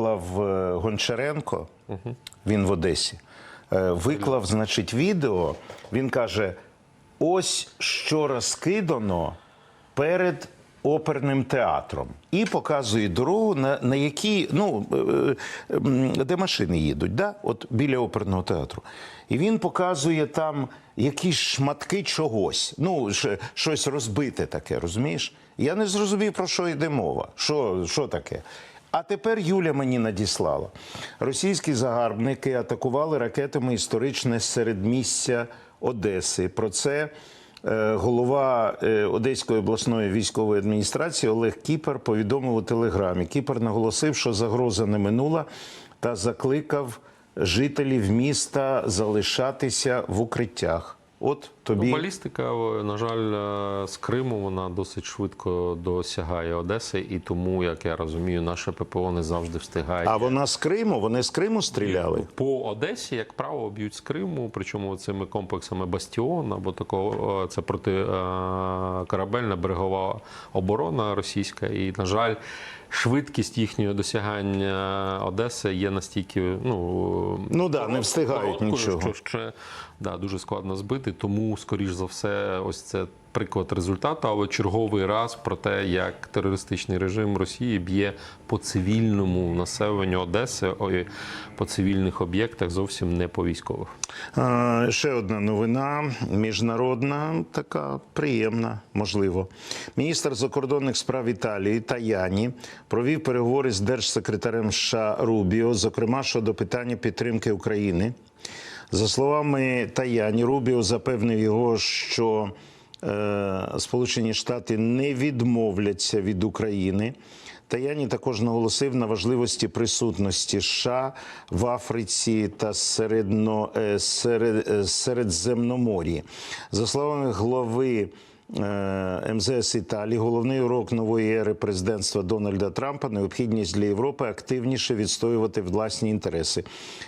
Виклав е, Гончаренко, він в Одесі. е, Виклав, значить, відео. Він каже: ось що розкидано перед оперним театром. І показує дорогу, на, на якій, ну, е, де машини їдуть, да? от біля оперного театру. І він показує там якісь шматки чогось, ну, щось розбите таке, розумієш? Я не зрозумів, про що йде мова. Що, що таке? А тепер Юля мені надіслала. Російські загарбники атакували ракетами історичне середмістя Одеси. Про це е, голова е, Одеської обласної військової адміністрації Олег Кіпер повідомив у телеграмі. Кіпер наголосив, що загроза не минула та закликав жителів міста залишатися в укриттях. От тобі. Балістика, е, на жаль, е, з Криму вона досить швидко досягає Одеси, і тому, як я розумію, наше ППО не завжди встигає. А вона з Криму? Вони з Криму стріляли? По Одесі, як правило, б'ють з Криму, причому цими комплексами Бастіон або такого е, це протикорабельна берегова оборона російська. І, на жаль, швидкість їхнього досягання Одеси є настільки ну, Ну да, не встигають нічого. Що ще да, дуже складно збити. Тому, скоріш за все, ось це приклад результату, але черговий раз про те, як терористичний режим Росії б'є по цивільному населенню Одеси, ой, по цивільних об'єктах, зовсім не по військових. Ще одна новина міжнародна, така приємна, можливо. Міністр закордонних справ Італії Таяні провів переговори з держсекретарем США Рубіо, зокрема щодо питання підтримки України. За словами Таяні, Рубіо запевнив його, що е, Сполучені Штати не відмовляться від України. Таяні також наголосив на важливості присутності США в Африці та середно, е, серед, е, Середземномор'ї. За словами глави МЗС Італії, головний урок нової ери президентства Дональда Трампа необхідність для Європи активніше відстоювати власні інтереси.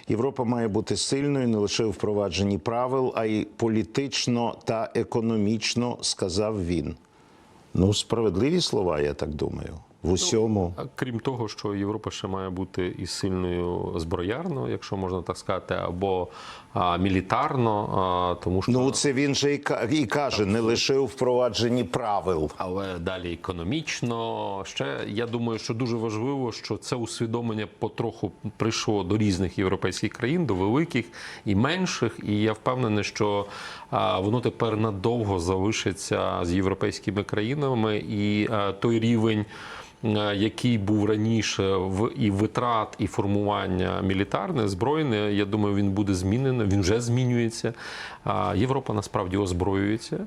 Європа має бути сильною не лише у впровадженні правил, а й політично та економічно, сказав він. Ну, справедливі слова, я так думаю. В усьому. А Крім того, що Європа ще має бути і сильною зброярно, якщо можна так сказати, або а, мілітарно, а, тому що Ну, це він же і і каже, не лише у впровадженні правил. але далі економічно. Ще я думаю, що дуже важливо, що це усвідомлення потроху прийшло до різних європейських країн, до великих і менших. І я впевнений, що а, воно тепер надовго залишиться з європейськими країнами, і а, той рівень. Е, Який був раніше в і витрат, і формування мілітарне, збройне, я думаю, він буде змінений. Він вже змінюється. Європа насправді озброюється.